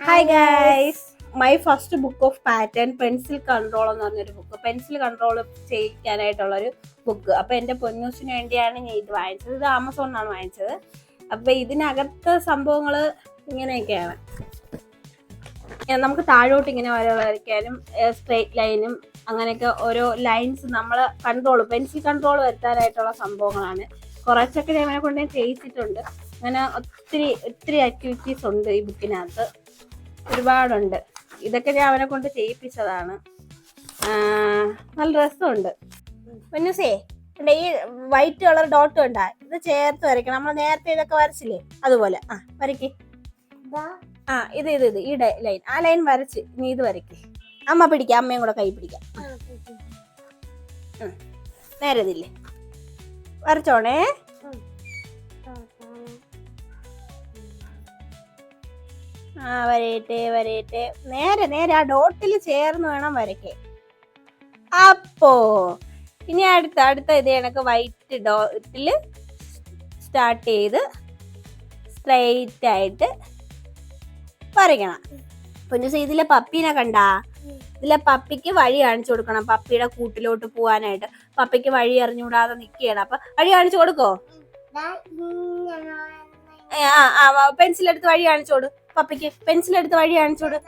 Hi guys my first book of pattern pencil control എന്ന് പറഞ്ഞൊരു book pencil control ചെയ്യിക്കാനായിട്ടുള്ള ഒരു book അപ്പൊ എന്റെ പൊന്നൂസിന് വേണ്ടിയാണ് ഞാൻ ഇത് വാങ്ങിച്ചത്. ഇത് ആമസോണിനാണ് വാങ്ങിച്ചത്. അപ്പൊ ഇതിനകത്ത് സംഭവങ്ങൾ ഇങ്ങനെയൊക്കെയാണ്. നമുക്ക് താഴോട്ട് ഇങ്ങനെ വര വരയ്ക്കാനും സ്ട്രേറ്റ് ലൈനും അങ്ങനെയൊക്കെ ഓരോ ലൈൻസ് നമ്മൾ കൺട്രോൾ പെൻസിൽ കൺട്രോൾ വരുത്താനായിട്ടുള്ള സംഭവങ്ങളാണ്. കുറച്ചൊക്കെ ഞാൻ കൊണ്ട് ചെയ്യിച്ചിട്ടുണ്ട്. അങ്ങനെ ഒത്തിരി ഒത്തിരി ആക്ടിവിറ്റീസ് ഉണ്ട് ഈ ബുക്കിനകത്ത് ഒരുപാടുണ്ട്. ഇതൊക്കെ ഞാൻ അവനെ കൊണ്ട് ചെയ്യിപ്പിച്ചതാണ്. നല്ല രസമുണ്ട്. പൊന്നുസേ ഇവിടെ ഈ വൈറ്റ് കളർ ഡോട്ട് ഉണ്ടാ? ഇത് ചേർത്ത് വരയ്ക്കണം. നമ്മൾ നേരത്തെ ഇതൊക്കെ വരച്ചില്ലേ? അതുപോലെ. ആ വരയ്ക്ക്. ആ ഇത് ഇത് ഇത് ഈ ലൈൻ ആ ലൈൻ വരച്ച്. നീ ഇത് വരയ്ക്ക്. അമ്മ പിടിക്കാം. അമ്മയും കൂടെ കൈ പിടിക്കാം. നേരതില്ലേ? വരച്ചോണേ. ആ വരയട്ടെ വരയട്ടെ നേരെ നേരെ ആ ഡോട്ടിൽ ചേർന്ന് വേണം വരയ്ക്കേ അപ്പോ ഇനി അടുത്ത അടുത്ത ഇത് കണക്ക് വൈറ്റ് ഡോട്ടിൽ സ്റ്റാർട്ട് ചെയ്ത് സ്ട്രൈറ്റ് ആയിട്ട് വരയ്ക്കണം. പിന്നെ ഇതിലെ പപ്പീനെ കണ്ടാ? ഇതിലെ പപ്പിക്ക് വഴി കാണിച്ചു കൊടുക്കണം പപ്പിയുടെ കൂട്ടിലോട്ട് പോവാനായിട്ട്. പപ്പിക്ക് വഴി അറിഞ്ഞുകൂടാതെ നിൽക്കുകയാണ് അപ്പൊ വഴി കാണിച്ചു കൊടുക്കോ? ആ പെൻസിൽ എടുത്ത് വഴി കാണിച്ചു കൊടു. പപ്പിക്ക് പെൻസിൽ എടുത്ത് വഴി അണിച്ചോട്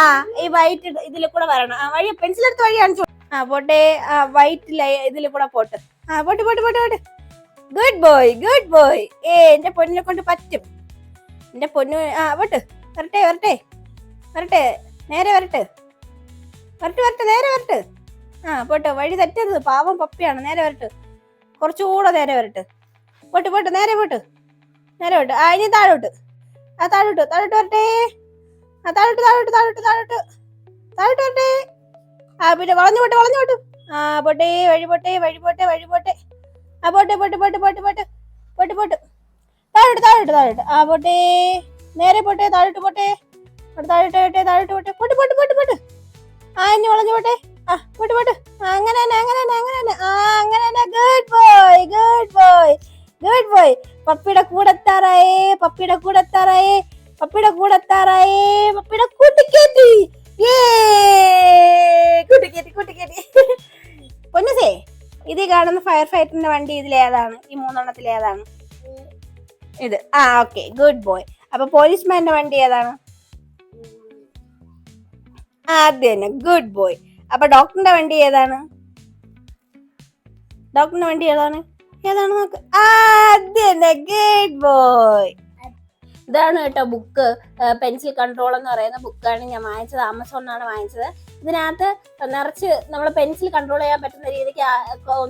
ആ ഈ വൈറ്റ് ഇതിൽ കൂടെ വരണം. ആ വഴി പെൻസിൽ എടുത്ത് വഴി കാണിച്ചു ആ പോട്ടെ. ആ വൈറ്റ് ഇതിൽ കൂടെ പോട്ട്. ആ പോട്ട് പോട്ട് പോട്ട് പോട്ട്. ഗുഡ് ബോയ് ഗുഡ് ബോയ് ഏ എന്റെ പൊന്നിനെ കൊണ്ട് പറ്റും. എന്റെ പൊന്നു ആ പോട്ട്. വരട്ടെ വരട്ടെ. വരട്ടെ. നേരെ വരട്ടെ. വരട്ടെ വരട്ടെ നേരെ വരട്ടെ. ആ പോട്ടെ. വഴി തെറ്റരുത്. പാവം പപ്പിയാണ്. നേരെ വരട്ടെ. കുറച്ചുകൂടെ നേരെ വരട്ടെ. പോട്ട് പോട്ട് നേരെ പോട്ട്. നേരെ പോട്ട്. ആ ഇനി താഴോട്ട്. ആ താഴോട്ട് താഴോട്ട് വരട്ടെ. ആ താഴോട്ട് താഴോട്ട് താഴോട്ട് താഴോട്ട്. താഴോട്ട് വരട്ടെ. ആ പിന്നെ വളഞ്ഞു പോട്ടെ വളഞ്ഞു പോട്ടു. ആ പോട്ടെ വഴി പോട്ടെ വഴി പോട്ടെ വഴി പോട്ടെ. ആ പോട്ടെ പോട്ടെ പോട്ടെ പോട്ടെ പോട്ടെ. പോട്ട് പോട്ട്. താഴോട്ട് താഴോട്ട് താഴോട്ട്. ആ പോട്ടെ. നേരെ പോട്ടെ താഴോട്ട് പോട്ടെ. താഴോട്ട് പോട്ടെ താഴോട്ട് പോട്ടെ. പോട്ട് പോട്ട് പോട്ട് പോട്ട്. ആ ഇനി വളഞ്ഞു പോട്ടെ. ആ പോട്ട് പോട്ട്. അങ്ങനെ തന്നെ അങ്ങനെ തന്നെ അങ്ങനെ തന്നെ. ആ അങ്ങനെ തന്നെ. ഗുഡ് ബോയ് പപ്പിയുടെ കൂടെത്താറായേ പപ്പിയുടെ കൂടെത്താറായേ പപ്പിയുടെ കൂട്ടിക്കേറ്റി ഏ കൂട്ടിക്കേറ്റി കൂട്ടിക്കേറ്റി ഇത് കാണുന്ന ഫയർ ഫൈറ്ററിന്റെ വണ്ടി ഇതിൽ ഏതാണ് ഈ മൂന്നെണ്ണത്തിൽ ഏതാണ് ഇത് ആ ഓക്കെ ഗുഡ് ബോയ് അപ്പൊ പോലീസ്മാന്റെ വണ്ടി ഏതാണ്? ആ അത് തന്നെ ഗുഡ് ബോയ് അപ്പൊ ഡോക്ടറിന്റെ വണ്ടി ഏതാണ്? ഡോക്ടറിന്റെ വണ്ടി ഏതാണ്? ഏതാണ് നോക്ക്? ആ തന്നെ ഗുഡ് ബോയ് ഇതാണ് കേട്ടോ ബുക്ക് പെൻസിൽ കൺട്രോൾ എന്ന് പറയുന്ന ബുക്കാണ് ഞാൻ വാങ്ങിച്ചത്. ആമസോണിനാണ് വാങ്ങിച്ചത്. ഇതിനകത്ത് നിറച്ച് നമ്മൾ പെൻസിൽ കൺട്രോൾ ചെയ്യാൻ പറ്റുന്ന രീതിക്ക്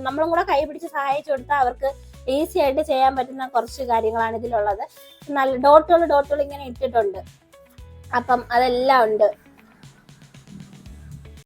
നമ്മളും കൂടെ കൈ പിടിച്ച് സഹായിച്ചു കൊടുത്താൽ അവർക്ക് ഈസി ആയിട്ട് ചെയ്യാൻ പറ്റുന്ന കുറച്ച് കാര്യങ്ങളാണ് ഇതിലുള്ളത്. നല്ല ഡോട്ടുകൾ ഡോട്ടുകൾ ഇങ്ങനെ ഇട്ടിട്ടുണ്ട്. അപ്പം അതെല്ലാം ഉണ്ട്.